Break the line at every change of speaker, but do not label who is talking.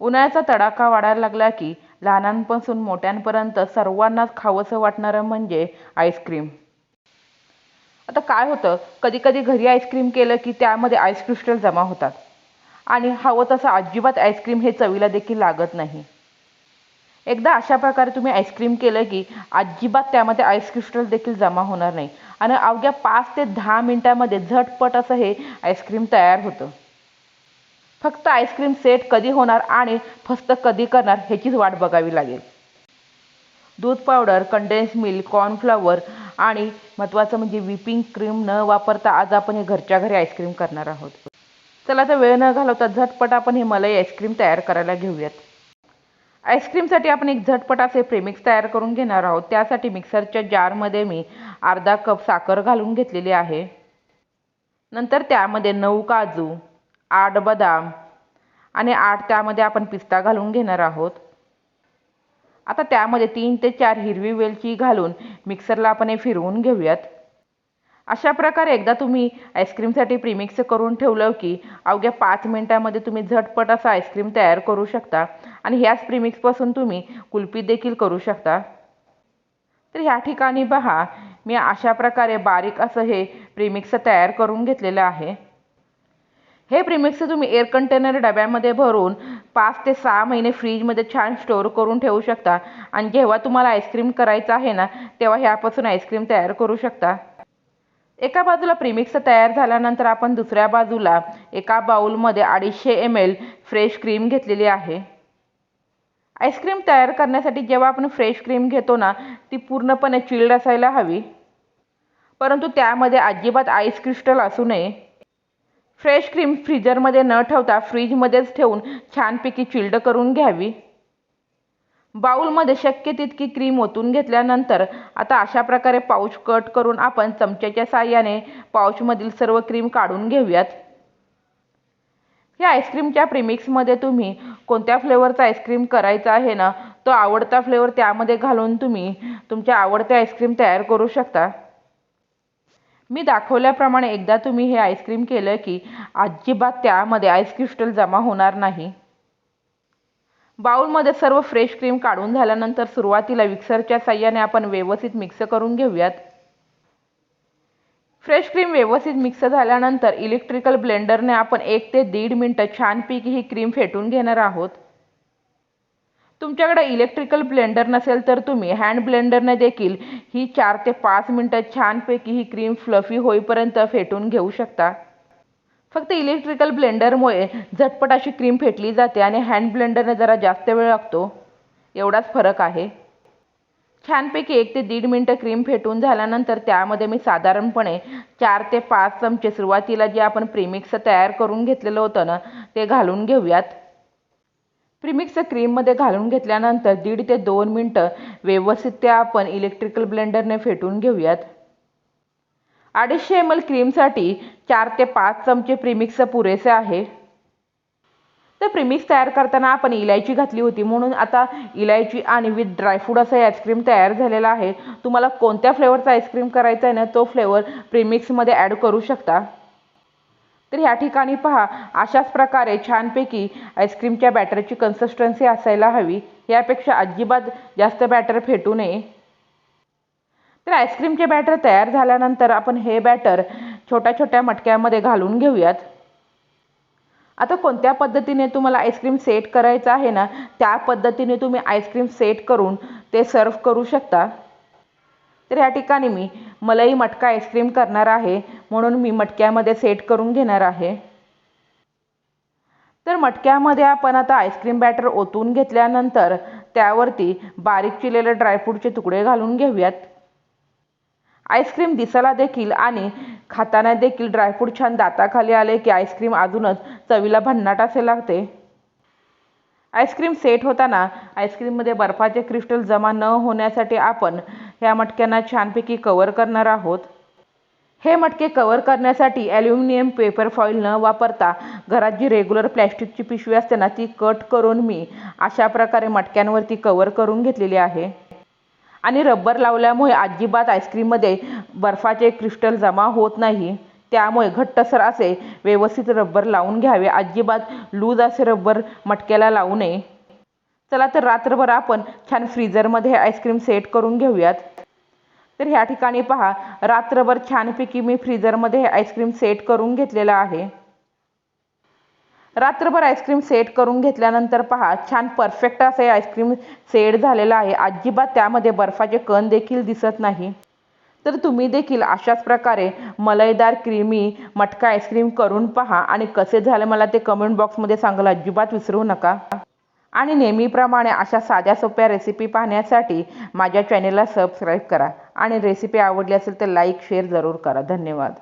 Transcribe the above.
उन्हाळ्याचा तडाखा वाढायला लागला की लहानांपासून मोठ्यांपर्यंत सर्वांनाच खावंसं वाटणारं म्हणजे आईस्क्रीम. आता काय होतं? कधी कधी घरी आईस्क्रीम केलं की त्यामध्ये आईस क्रिस्टल जमा होतात. आणि हवं तसं अजिबात आईस्क्रीम हे चवीला देखील लागत नाही. एकदा अशा प्रकारे तुम्ही आईस्क्रीम केलं की अजिबात त्यामध्ये आईस क्रिस्टल देखील जमा होणार नाही. आणि अवघ्या पाच ते दहा मिनटामध्ये झटपट असं हे आईस्क्रीम तयार होतं. फक्त आईस्क्रीम सेट कधी होणार आणि फस्त कधी करणार ह्याचीच वाट बघावी लागेल. दूध पावडर कंडेन्स मिल्क कॉर्नफ्लॉवर आणि महत्त्वाचं म्हणजे व्हिपिंग क्रीम न वापरता आज आपण हे घरच्या घरी आईस्क्रीम करणार आहोत. चला तर वेळ न घालवता झटपट आपण हे मलाई आईस्क्रीम तयार करायला घेऊयात. आईस्क्रीमसाठी आपण एक झटपट असे प्रेमिक्स तयार करून घेणार आहोत. त्यासाठी मिक्सरच्या जारमध्ये मी अर्धा कप साखर घालून घेतलेली आहे. नंतर त्यामध्ये नऊ काजू आठ बदाम आणि आठ त्यामध्ये आपण पिस्ता घालून घेणार आहोत. आता त्यामध्ये तीन ते चार हिरवी वेलची घालून मिक्सरला आपण हे फिरवून घेऊयात. अशा प्रकारे एकदा तुम्ही आईस्क्रीमसाठी प्रीमिक्स करून ठेवलं की अवघ्या पाच मिनटामध्ये तुम्ही झटपट असं आईस्क्रीम तयार करू शकता आणि ह्याच प्रीमिक्सपासून तुम्ही कुल्फी देखील करू शकता. तर ह्या ठिकाणी पहा मी अशा प्रकारे बारीक असं हे प्रीमिक्स तयार करून घेतलेलं आहे. हे प्रीमिक्स तुम्ही एअर कंटेनर डब्यामध्ये भरून पाच ते सहा महिने फ्रीजमध्ये छान स्टोअर करून ठेवू शकता. आणि जेव्हा तुम्हाला आईस्क्रीम करायचं आहे ना तेव्हा ह्यापासून आईस्क्रीम तयार करू शकता. एका बाजूला प्रिमिक्स तयार झाल्यानंतर आपण दुसऱ्या बाजूला एका बाउलमध्ये अडीचशे एम एल फ्रेश क्रीम घेतलेली आहे. आईस्क्रीम तयार करण्यासाठी जेव्हा आपण फ्रेश क्रीम घेतो ना ती पूर्णपणे चिल्ड असायला हवी. परंतु त्यामध्ये अजिबात आईस क्रिस्टल असू नये. फ्रेश क्रीम फ्रीजरमध्ये न ठेवता फ्रीजमध्येच ठेवून छानपैकी चिल्ड करून घ्यावी. बाऊलमध्ये शक्य तितकी क्रीम ओतून घेतल्यानंतर आता अशा प्रकारे पाऊच कट करून आपण चमच्याच्या साह्याने पाऊचमधील सर्व क्रीम काढून घेऊयात. या आईस्क्रीमच्या प्रिमिक्समध्ये तुम्ही कोणत्या फ्लेवरचा आईस्क्रीम करायचा आहे ना तो आवडता फ्लेवर त्यामध्ये घालून तुम्ही तुमच्या आवडते आईस्क्रीम तयार करू शकता. मी दाखवल्याप्रमाणे एकदा तुम्ही हे आईस्क्रीम केलं की अजिबात त्यामध्ये आईस क्रिस्टल जमा होणार नाही. बाउलमध्ये सर्व फ्रेश क्रीम काढून झाल्यानंतर सुरुवातीला मिक्सरच्या साह्याने आपण व्यवस्थित मिक्स करून घेऊयात. फ्रेश क्रीम व्यवस्थित मिक्स झाल्यानंतर इलेक्ट्रिकल ब्लेंडरने आपण एक ते दीड मिनटं छानपैकी ही क्रीम फेटून घेणार आहोत. तुमच्याकडे इलेक्ट्रिकल ब्लेंडर नसेल तर तुम्ही हँड ब्लेंडरने देखील ही चार ते पाच मिनटं छानपैकी ही क्रीम फ्लफी होईपर्यंत फेटून घेऊ शकता. फक्त इलेक्ट्रिकल ब्लेंडरमुळे झटपट अशी क्रीम फेटली जाते आणि हँड ब्लेंडरने जरा जास्त वेळ लागतो. एवढाच फरक आहे. छानपैकी एक ते दीड मिनटं क्रीम फेटून झाल्यानंतर त्यामध्ये मी साधारणपणे चार ते पाच चमचे सुरुवातीला जे आपण प्रीमिक्स तयार करून घेतलेलं होतं ना ते घालून घेऊयात. प्रीमिक्स क्रीममध्ये घालून घेतल्यानंतर दीड ते दोन मिनटं व्यवस्थित ते आपण इलेक्ट्रिकल ब्लेंडरने फेटून घेऊयात. अडीचशे एम एल क्रीमसाठी चार ते पाच चमचे प्रीमिक्स पुरेसे आहे. तर प्रीमिक्स तयार करताना आपण इलायची घातली होती म्हणून आता इलायची आणि विथ ड्रायफ्रूट असं आईस्क्रीम तयार झालेला आहे. तुम्हाला कोणत्या फ्लेवरचा आईस्क्रीम करायचा आहे ना तो फ्लेवर प्रीमिक्समध्ये ॲड करू शकता. तर ह्या ठिकाणी पहा अशाच प्रकारे छानपैकी आईस्क्रीमच्या बॅटरची कन्सिस्टन्सी असायला हवी. यापेक्षा अजिबात जास्त बॅटर फेटू नये. तर आईस्क्रीमचे बॅटर तयार झाल्यानंतर आपण हे बॅटर छोट्या छोट्या मटक्यामध्ये घालून घेऊयात. आता कोणत्या पद्धतीने तुम्हाला आईस्क्रीम सेट करायचं आहे ना त्या पद्धतीने तुम्ही आईस्क्रीम सेट करून ते सर्व करू शकता. तर ह्या ठिकाणी मी मलई मटका आईस्क्रीम करणार आहे. म्हणून मी मटक्यामध्ये सेट करून घेणार आहे. तर मटक्यामध्ये आपण आता आईस्क्रीम बॅटर ओतून घेतल्यानंतर त्यावरती बारीक चिरलेले ड्रायफ्रूटचे तुकडे घालून घेऊयात. आईस्क्रीम दिसायला देखील आणि खाताना देखील ड्रायफ्रूट छान दाताखाली आले की आईस्क्रीम अजूनच चवीला भन्नाट असे लागते. आईस्क्रीम सेट होताना आईस्क्रीममध्ये बर्फाचे क्रिस्टल जमा न होण्यासाठी आपण ह्या मटक्यांना छानपैकी कवर करणार आहोत. हे मटके कवर करण्यासाठी ॲल्युमिनियम पेपर फॉईल न वापरता घरात जी रेग्युलर प्लॅस्टिकची पिशवी असते ना ती कट करून मी अशा प्रकारे मटक्यांवरती कवर करून घेतलेली आहे. आणि रब्बर लावल्यामुळे अजिबात आईस्क्रीममध्ये बर्फाचे क्रिस्टल जमा होत नाही. त्यामुळे घट्टसर असे व्यवस्थित रब्बर लावून घ्यावे. अजिबात लूज असे रब्बर मटक्याला लावू नये. चला तर रात्रभर आपण छान फ्रीजरमध्ये आईस्क्रीम सेट करून घेऊयात. तर ह्या ठिकाणी पहा रात्रभर छानपैकी मी फ्रीजरमध्ये हे आईस्क्रीम सेट करून घेतलेलं आहे. रात्रभर आईस्क्रीम सेट करून घेतल्यानंतर पहा छान परफेक्ट असं आईस्क्रीम सेट झालेलं आहे. अजिबात त्यामध्ये बर्फाचे कण देखील दिसत नाही. तर तुम्ही देखील अशाच प्रकारे मलईदार क्रीमी मटका आईस्क्रीम करून पहा आणि कसे झाले मला ते कमेंट बॉक्समध्ये सांगायला अजिबात विसरू नका. आणि नेहमीप्रमाणे अशा साध्या सोप्या रेसिपी पाहण्यासाठी माझ्या चॅनेलला सबस्क्राईब करा. आणि रेसिपी आवडली असेल तर लाईक शेअर जरूर करा. धन्यवाद.